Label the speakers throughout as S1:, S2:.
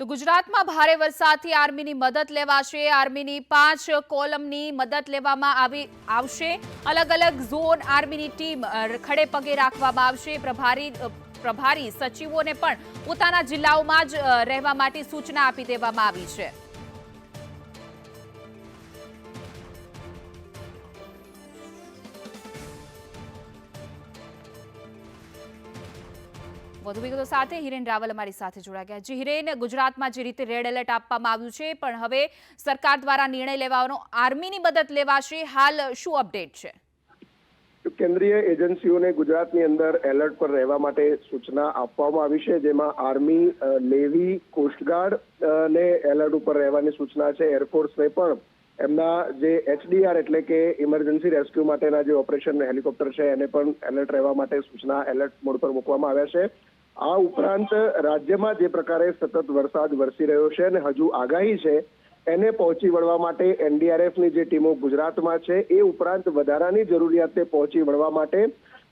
S1: તો ગુજરાતમાં ભારે વરસાદથી આર્મીની મદદ લેવાશે. આર્મીની પાંચ કોલમની મદદ લેવામાં આવી, આવશે. અલગ અલગ ઝોન આર્મીની ટીમ ખડે પગે રાખવામાં આવશે. પ્રભારી પ્રભારી સચિવોને પણ પોતાના જિલ્લાઓમાં જ રહેવા માટે સૂચના આપી દેવામાં આવી છે. વધુ વિગતો સાથે હિરેન રાવલ અમારી સાથે જોડાયા ગયા જી હિરેન, ગુજરાતમાં જે રીતે રેડ એલર્ટ આપવામાં આવ્યું છે, પણ હવે સરકાર દ્વારા નિર્ણય લેવાનો, આર્મીની મદદ લેવાશે, હાલ શું અપડેટ છે?
S2: કેન્દ્રીય એજન્સીઓને ગુજરાતની અંદર એલર્ટ પર રહેવા માટે સૂચના આપવામાં આવી છે, જેમાં આર્મી નેવી કોસ્ટગાર્ડ ને એલર્ટ ઉપર રહેવાની સૂચના છે. એરફોર્સને પણ એમના જે એચડીઆર એટલે કે ઇમરજન્સી રેસ્ક્યુ માટેના જે ઓપરેશન હેલિકોપ્ટર છે, એને પણ એલર્ટ રહેવા માટે સૂચના એલર્ટ મોડ પર મૂકવામાં આવ્યા છે. આ ઉપરાંત રાજ્યમાં જે પ્રકારે સતત વરસાદ વરસી રહ્યો છે અને હજુ આગાહી છે, એને પહોંચી વળવા માટે એનડીઆરએફની જે ટીમો ગુજરાતમાં છે, એ ઉપરાંત વધારાની જરૂરિયાતે પહોંચી વળવા માટે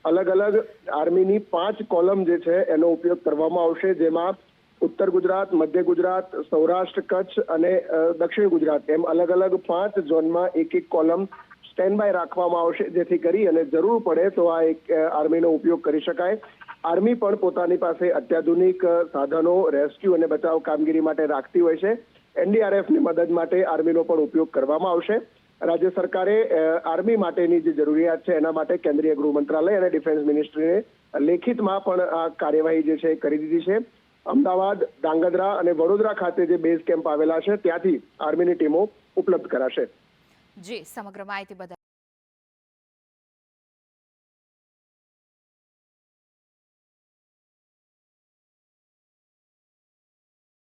S2: અલગ અલગ આર્મીની પાંચ કોલમ જે છે, એનો ઉપયોગ કરવામાં આવશે, જેમાં ઉત્તર ગુજરાત, મધ્ય ગુજરાત, સૌરાષ્ટ્ર, કચ્છ અને દક્ષિણ ગુજરાત એમ અલગ અલગ પાંચ ઝોનમાં એક એક કોલમ સ્ટેન્ડ બાય રાખવામાં આવશે, જેથી કરી અને જરૂર પડે તો આ એક આર્મીનો ઉપયોગ કરી શકાય. આર્મી પણ પોતાની પાસે અત્યાધુનિક સાધનો, રેસ્ક્યુ અને બચાવ કામગીરી માટે રાખતી હોય છે. એનડીઆરએફની મદદ માટે આર્મીનો પણ ઉપયોગ કરવામાં આવશે. રાજ્ય સરકારે આર્મી માટેની જે જરૂરિયાત છે એના માટે કેન્દ્રીય ગૃહ મંત્રાલય અને ડિફેન્સ મિનિસ્ટ્રીને લેખિતમાં પણ આ કાર્યવાહી જે છે કરી દીધી છે. અમદાવાદ, ડાંગધ્રા અને વડોદરા ખાતે જે બેઝ કેમ્પ આવેલા છે, ત્યાંથી આર્મીની ટીમો ઉપલબ્ધ કરાશે.
S1: જી, સમગ્ર માહિતી